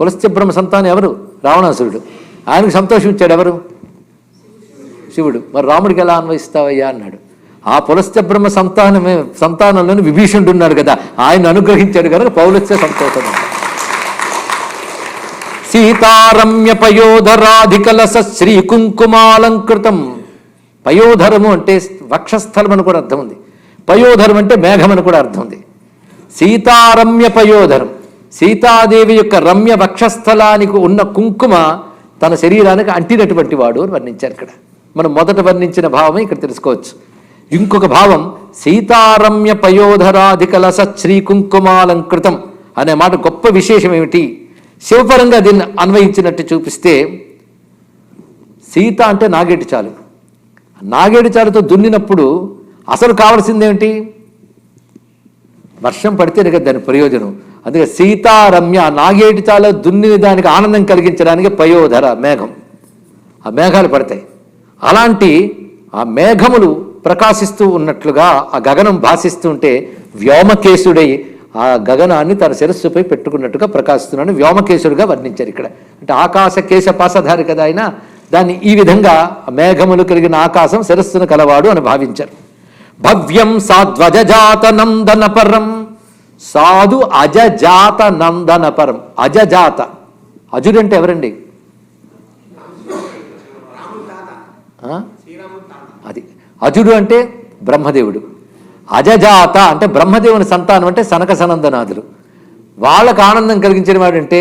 పులస్త్య బ్రహ్మ సంతానం ఎవరు? రావణాసురుడు. ఆయనకు సంతోషం ఇచ్చాడు ఎవరు? శివుడు. మరి రాముడికి ఎలా అన్వయిస్తావయ్యా? అన్నాడు. ఆ పులస్త్య బ్రహ్మ సంతానమే సంతానంలోని విభీషణుడు ఉన్నాడు కదా ఆయన అనుగ్రహించాడు కనుక పౌలస్య సంతోషం. సీతారమ్య పయోధరాధికలస శ్రీ కుంకుమాలంకృతం పయోధరము అంటే వక్షస్థలం అని కూడా అర్థం ఉంది. పయోధరం అంటే మేఘం అని కూడా అర్థం ఉంది. సీతారమ్య పయోధరం. సీతాదేవి యొక్క రమ్య వక్షస్థలానికి ఉన్న కుంకుమ తన శరీరానికి అంటినటువంటి వాడు అని వర్ణించారు ఇక్కడ. మనం మొదట వర్ణించిన భావమే ఇక్కడ తెలుసుకోవచ్చు. ఇంకొక భావం సీతారమ్య పయోధరాధికలస శ్రీ కుంకుమాలంకృతం అనే మాట గొప్ప విశేషం ఏమిటి? శివపరంగా దీన్ని అన్వయించినట్టు చూపిస్తే సీత అంటే నాగేటి చాలు. నాగేటి చాలుతో దున్నినప్పుడు అసలు కావాల్సిందేమిటి? వర్షం పడితేనే కదా దాని ప్రయోజనం. అందుకే సీతారమ్య నాగేటి చాలు దున్నిన దానికి ఆనందం కలిగించడానికి పయోధర మేఘం. ఆ మేఘాలు పడతాయి. అలాంటి ఆ మేఘములు ప్రకాశిస్తూ ఉన్నట్లుగా ఆ గగనం భాషిస్తుంటే వ్యోమకేశుడై ఆ గగనాన్ని తన శిరస్సుపై పెట్టుకున్నట్టుగా ప్రకాశిస్తున్నాడు. వ్యోమకేశుడిగా వర్ణించారు ఇక్కడ. అంటే ఆకాశ కేశ పాసధారి కదా ఆయన. దాన్ని ఈ విధంగా మేఘములు కలిగిన ఆకాశం శిరస్సును కలవాడు అని భావించారు. భవ్యం సాధ్వజాత నందనపరం సాధు అజజాత నందనపరం. అజజాత. అజజాత అజుడంటే ఎవరండి అది. అజుడు అంటే బ్రహ్మదేవుడు. అజజాత అంటే బ్రహ్మదేవుని సంతానం అంటే సనక సనందనాథులు. వాళ్ళకు ఆనందం కలిగించిన వాడంటే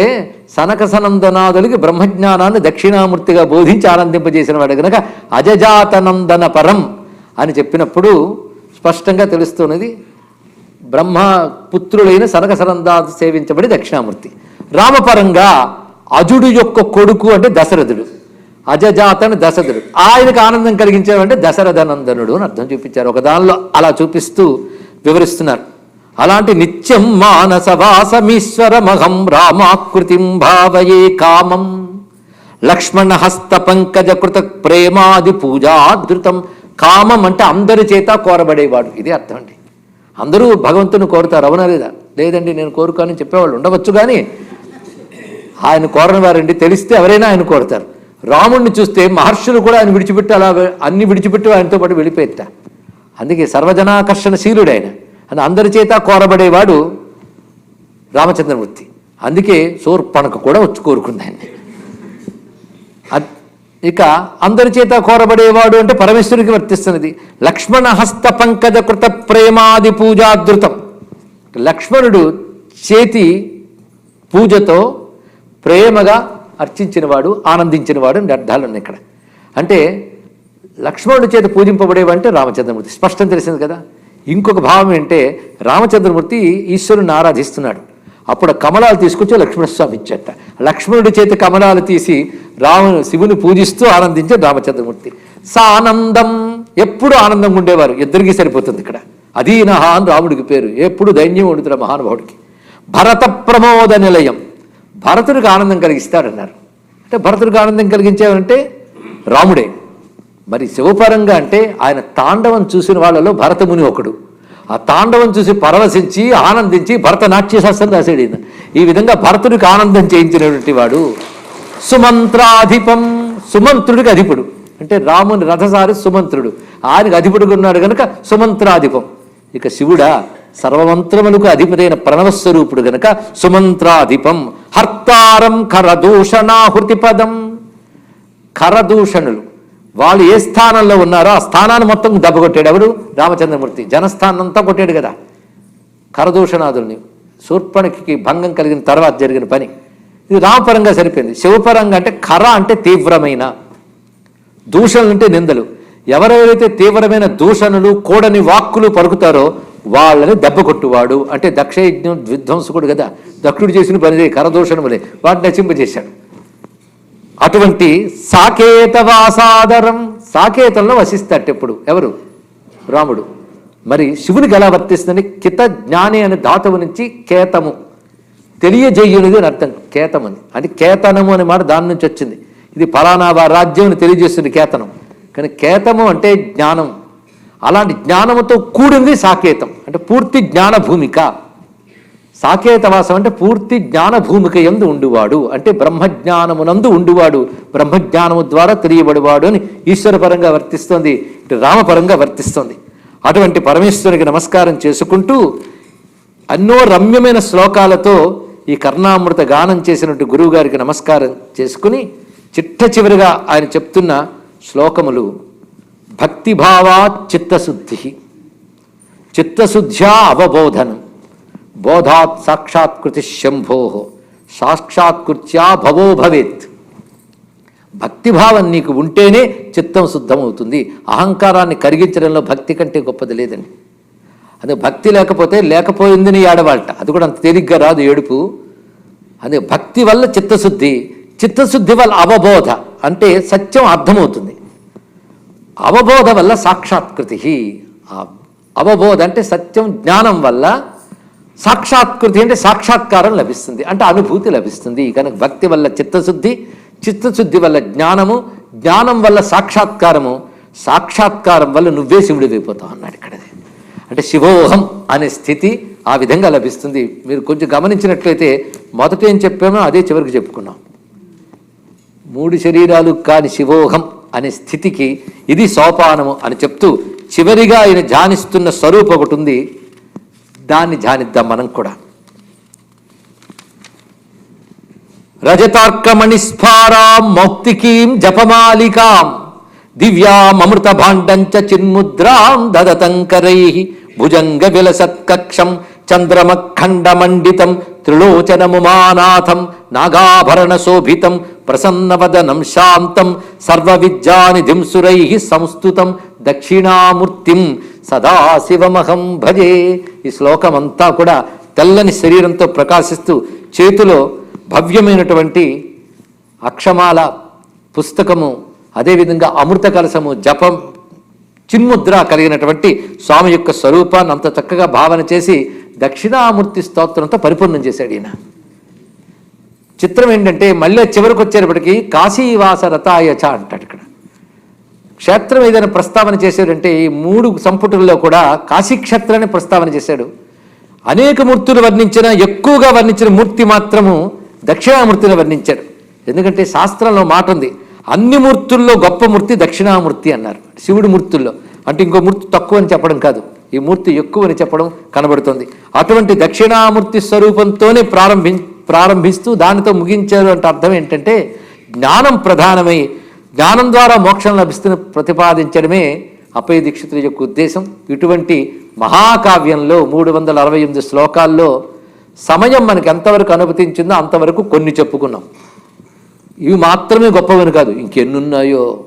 సనక సనందనాథులకి బ్రహ్మజ్ఞానాన్ని దక్షిణామూర్తిగా బోధించి ఆనందింపజేసిన వాడు కనుక అజజాతనందన పరం అని చెప్పినప్పుడు స్పష్టంగా తెలుస్తున్నది బ్రహ్మ పుత్రుడైన సనక సనందాదు సేవించబడి దక్షిణామూర్తి. రామపరంగా అజుడు యొక్క కొడుకు అంటే దశరథుడు. అజజాతని దశరథుడు. ఆయనకు ఆనందం కలిగించాడంటే దశరథనందనుడు అని అర్థం చూపించారు. ఒక దానిలో అలా చూపిస్తూ వివరిస్తున్నారు. అలాంటి నిత్యం మానసవాసమీశ్వరమహం రామాకృతిం భావయే కామం. లక్ష్మణ హస్త పంకజ కృత ప్రేమాది పూజాధృతం కామం అంటే అందరి చేత కోరబడేవాడు. ఇది అర్థం అండి. అందరూ భగవంతుని కోరుతారు అవునా లేదా? లేదండి నేను కోరుకోని చెప్పేవాళ్ళు ఉండవచ్చు కానీ ఆయన కోరని వారండి. తెలిస్తే ఎవరైనా ఆయన కోరుతారు. రాముణ్ణి చూస్తే మహర్షులు కూడా ఆయన విడిచిపెట్టి అలా అన్ని విడిచిపెట్టి ఆయనతో పాటు వెళ్ళిపోయేట. అందుకే సర్వజనాకర్షణశీలుడు ఆయన అని అందరి చేత కోరబడేవాడు రామచంద్రమూర్తి. అందుకే సోర్పణకు కూడా వచ్చి కోరుకుంది ఆయన్ని. ఇక అందరి చేత కోరబడేవాడు అంటే పరమేశ్వరుడికి వర్తిస్తున్నది. లక్ష్మణ హస్త పంకజ కృత ప్రేమాది పూజాదృతం లక్ష్మణుడు చేతి పూజతో ప్రేమగా అర్చించినవాడు ఆనందించినవాడు అని అర్థాలు ఉన్నాయి ఇక్కడ. అంటే లక్ష్మణుడి చేత పూజింపబడేవంటే రామచంద్రమూర్తి. స్పష్టం తెలిసింది కదా. ఇంకొక భావం ఏంటంటే రామచంద్రమూర్తి ఈశ్వరుని ఆరాధిస్తున్నాడు. అప్పుడు కమలాలు తీసుకొచ్చి లక్ష్మణస్వామి ఇచ్చేట. లక్ష్మణుడి చేతి కమలాలు తీసి రాము శివుని పూజిస్తూ ఆనందించే రామచంద్రమూర్తి. సానందం. ఎప్పుడు ఆనందంగా ఉండేవారు? ఇద్దరికీ సరిపోతుంది ఇక్కడ. అధీనహ అని రాముడికి పేరు. ఎప్పుడు దైన్యం ఉండుతున్న మహానుభావుడికి. భరత ప్రమోద నిలయం. భరతుడికి ఆనందం కలిగిస్తాడన్నారు. అంటే భరతుడికి ఆనందం కలిగించేవంటే రాముడే. మరి శివపరంగా అంటే ఆయన తాండవం చూసిన వాళ్ళలో భరతముని ఒకడు. ఆ తాండవం చూసి పరవశించి ఆనందించి భరత నాట్యశాస్త్రం రాశాడు ఈ విధంగా భరతుడికి ఆనందం చేయించినటువంటి వాడు సుమంత్రాధిపం. సుమంత్రుడికి అధిపుడు. అంటే రాముని రథసారి సుమంత్రుడు. ఆయనకు అధిపుడుగా ఉన్నాడు కనుక సుమంత్రాధిపం. ఇక శివుడా సర్వమంత్రములకు అధిపతైన ప్రణవస్వరూపుడు గనక సుమంత్రాధిపం. హర్తారం కరదూషణాహృతి పదం. కరదూషణులు. వాళ్ళు ఏ స్థానంలో ఉన్నారో ఆ స్థానాన్ని మొత్తం దెబ్బకొట్టాడు ఎవడు రామచంద్రమూర్తి. జనస్థానం అంతా కొట్టాడు కదా. కరదూషణాదుల్ని. శూర్పణకి భంగం కలిగిన తర్వాత జరిగిన పని. ఇది రామపరంగా సరిపోయింది. శివపరంగా అంటే కర అంటే తీవ్రమైన దూషణలు అంటే నిందలు. ఎవరెవరైతే తీవ్రమైన దూషణలు కూడని వాక్కులు పలుకుతారో వాళ్ళని దెబ్బ కొట్టువాడు. అంటే దక్షయజ్ఞం విధ్వంసకుడు కదా. దక్షుడు చేసిన పని కరదూషణములే వాటిని నచింపజేశాడు అటువంటి సాకేతవాసాదరం సాకేతంలో వసిస్తాట ఎప్పుడు? ఎవరు? రాముడు. మరి శివునికి ఎలా వర్తిస్తుందని కిత జ్ఞాని అనే ధాతువు నుంచి కేతము. తెలియజేయునిది అని అర్థం. కేతం అని. అది కేతనము అనే మాట దాని నుంచి వచ్చింది. ఇది ఫలానా రాజ్యం అని తెలియజేస్తుంది కేతనం. కానీ కేతము అంటే జ్ఞానం. అలాంటి జ్ఞానముతో కూడింది సాకేతం. అంటే పూర్తి జ్ఞాన భూమిక. సాకేతవాసం అంటే పూర్తి జ్ఞాన భూమిక ఎందు ఉండువాడు. అంటే బ్రహ్మజ్ఞానమునందు ఉండువాడు. బ్రహ్మజ్ఞానము ద్వారా తెలియబడివాడు అని ఈశ్వరపరంగా వర్తిస్తోంది. ఇటు రామపరంగా వర్తిస్తోంది. అటువంటి పరమేశ్వరునికి నమస్కారం చేసుకుంటూ ఎన్నో రమ్యమైన శ్లోకాలతో ఈ కర్ణామృత గానం చేసినట్టు గురువుగారికి నమస్కారం చేసుకుని చిట్ట చివరిగా ఆయన చెప్తున్న శ్లోకములు భక్తిభావా చిత్తశుద్ధి చిత్తశుద్ధ్యా అవబోధనం బోధాత్ సాక్షాత్కృతి శంభో సాక్షాత్కృత్యా భవో భవేత్. భక్తిభావం నీకు ఉంటేనే చిత్తం శుద్ధమవుతుంది. అహంకారాన్ని కరిగించడంలో భక్తి కంటే గొప్పది లేదండి. అదే భక్తి లేకపోతే లేకపోయిందని ఏడవాళ్ళట అది కూడా అంత తేలిగ్గా రాదు ఏడుపు. అదే భక్తి వల్ల చిత్తశుద్ధి చిత్తశుద్ధి వల్ల అవబోధ అంటే సత్యం అర్థమవుతుంది. అవబోధ వల్ల సాక్షాత్కృతి. అవబోధ అంటే సత్యం జ్ఞానం వల్ల సాక్షాత్కృతి అంటే సాక్షాత్కారం లభిస్తుంది. అంటే అనుభూతి లభిస్తుంది. కనుక భక్తి వల్ల చిత్తశుద్ధి చిత్తశుద్ధి వల్ల జ్ఞానము జ్ఞానం వల్ల సాక్షాత్కారము సాక్షాత్కారం వల్ల నువ్వే శివుడివైపోతావు అన్నాడు ఇక్కడ. అంటే శివోహం అనే స్థితి ఆ విధంగా లభిస్తుంది. మీరు కొంచెం గమనించినట్లయితే మొదట ఏం చెప్పామో అదే చివరికి చెప్పుకున్నాం. మూడు శరీరాలు కాని శివోహం అనే స్థితికి ఇది సోపానము అని చెప్తూ చివరిగా ఆయన ధ్యానిస్తున్న స్వరూపం ఒకటి ఉంది. దాన్ని ధ్యానిద్దాం మనం కూడా. రజతార్కమణిస్ఫారాం మౌక్తికీం జపమాలికాం దివ్యామృత భాండంచ చిన్ముద్రాం దదతంకరై భుజంగ విలసత్కక్షం చంద్రమఖండమండితం త్రిలోచనముమానాథం నాగాభరణ శోభితం ప్రసన్నవదనం శాంతం సర్వవిద్యానిధిం సురై సంస్తుతం దక్షిణామూర్తిం సదాశివమహం భజే ఈ శ్లోకమంతా కూడా తెల్లని శరీరంతో ప్రకాశిస్తూ చేతిలో భవ్యమైనటువంటి అక్షమాల పుస్తకము అదేవిధంగా అమృత కలసము జపం చిన్ముద్ర కలిగినటువంటి స్వామి యొక్క స్వరూపాన్ని అంత చక్కగా భావన చేసి దక్షిణామూర్తి స్తోత్రంతో పరిపూర్ణం చేశాడు ఈయన. చిత్రం ఏంటంటే మళ్ళీ చివరికి వచ్చేటప్పటికి కాశీవాస రథాయచ అంటాడు ఇక్కడ. క్షేత్రం ఏదైనా ప్రస్తావన చేశాడంటే ఈ మూడు సంపుటుల్లో కూడా కాశీక్షేత్రాన్ని ప్రస్తావన చేశాడు. అనేక మూర్తులు వర్ణించిన ఎక్కువగా వర్ణించిన మూర్తి మాత్రము దక్షిణామూర్తిని వర్ణించాడు. ఎందుకంటే శాస్త్రంలో మాట ఉంది. అన్ని మూర్తుల్లో గొప్ప మూర్తి దక్షిణామూర్తి అన్నారు. శివుడి మూర్తుల్లో. అంటే ఇంకో మూర్తి తక్కువ అని చెప్పడం కాదు. ఈ మూర్తి ఎక్కువ అని చెప్పడం కనబడుతుంది. అటువంటి దక్షిణామూర్తి స్వరూపంతోనే ప్రారంభి ప్రారంభిస్తూ దానితో ముగించారు అంటే అర్థం ఏంటంటే జ్ఞానం ప్రధానమై జ్ఞానం ద్వారా మోక్షం లభిస్తున్న ప్రతిపాదించడమే అపయ దీక్షితుల యొక్క ఉద్దేశం. ఇటువంటి మహాకావ్యంలో మూడు వందల అరవై ఎనిమిది శ్లోకాల్లో సమయం మనకి ఎంతవరకు అనుమతించిందో అంతవరకు కొన్ని చెప్పుకున్నాం. ఇవి మాత్రమే గొప్పవని కాదు. ఇంకెన్నున్నాయో?